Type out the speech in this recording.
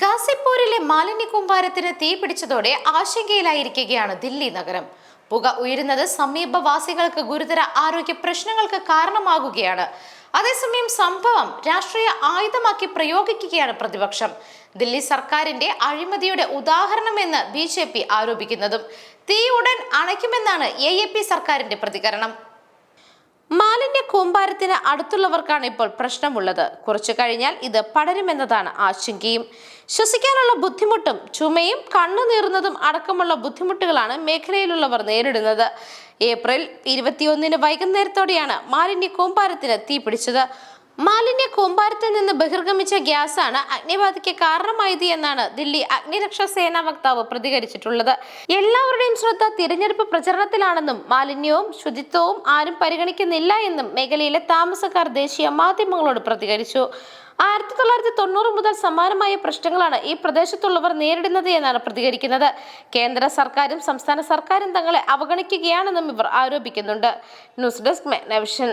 ഗാസിപ്പൂരിലെ മാലിന്യ കൂമ്പാരത്തിന് തീ പിടിച്ചതോടെ ആശങ്കയിലായിരിക്കുകയാണ് ദില്ലി നഗരം. പുക ഉയരുന്നത് സമീപവാസികൾക്ക് ഗുരുതര ആരോഗ്യ പ്രശ്നങ്ങൾക്ക് കാരണമാകുകയാണ്. അതേസമയം സംഭവം രാഷ്ട്രീയ ആയുധമാക്കി പ്രയോഗിക്കുകയാണ് പ്രതിപക്ഷം. ദില്ലി സർക്കാരിന്റെ അഴിമതിയുടെ ഉദാഹരണമെന്ന് ബി ജെ പി ആരോപിക്കുന്നതും തീ ഉടൻ അണയ്ക്കുമെന്നാണ് എ സർക്കാരിന്റെ പ്രതികരണം. കൂമ്പാരത്തിന് അടുത്തുള്ളവർക്കാണ് ഇപ്പോൾ പ്രശ്നമുള്ളത്. കുറച്ചു കഴിഞ്ഞാൽ ഇത് പടരുമെന്നതാണ് ആശങ്കയും. ശ്വസിക്കാനുള്ള ബുദ്ധിമുട്ടും ചുമയും കണ്ണുനീറുന്നതും അടക്കമുള്ള ബുദ്ധിമുട്ടുകളാണ് മേഖലയിലുള്ളവർ നേരിടുന്നത്. ഏപ്രിൽ ഇരുപത്തിയൊന്നിന് വൈകുന്നേരത്തോടെയാണ് മാലിന്യ കൂമ്പാരത്തിന് തീ പിടിച്ചത് മാലിന്യ കൂമ്പാരത്തിൽ നിന്ന് ബഹിർഗമിച്ച ഗ്യാസാണ് അഗ്നിബാധയ്ക്ക് കാരണമായത് എന്നാണ് ദില്ലി അഗ്നിരക്ഷാ സേനാ വക്താവ് പ്രതികരിച്ചിട്ടുള്ളത്. എല്ലാവരുടെയും ശ്രദ്ധ തിരഞ്ഞെടുപ്പ് പ്രചരണത്തിലാണെന്നും മാലിന്യവും ശുചിത്വവും ആരും പരിഗണിക്കുന്നില്ല എന്നും മേഖലയിലെ താമസക്കാർ ദേശീയ മാധ്യമങ്ങളോട് പ്രതികരിച്ചു. ആയിരത്തി തൊള്ളായിരത്തി തൊണ്ണൂറ് മുതൽ സമാനമായ പ്രശ്നങ്ങളാണ് ഈ പ്രദേശത്തുള്ളവർ നേരിടുന്നത് എന്നാണ് പ്രതികരിക്കുന്നത്. കേന്ദ്ര സർക്കാരും സംസ്ഥാന സർക്കാരും തങ്ങളെ അവഗണിക്കുകയാണെന്നും ഇവർ ആരോപിക്കുന്നുണ്ട്. News desk മെഗ്നവിഷൻ.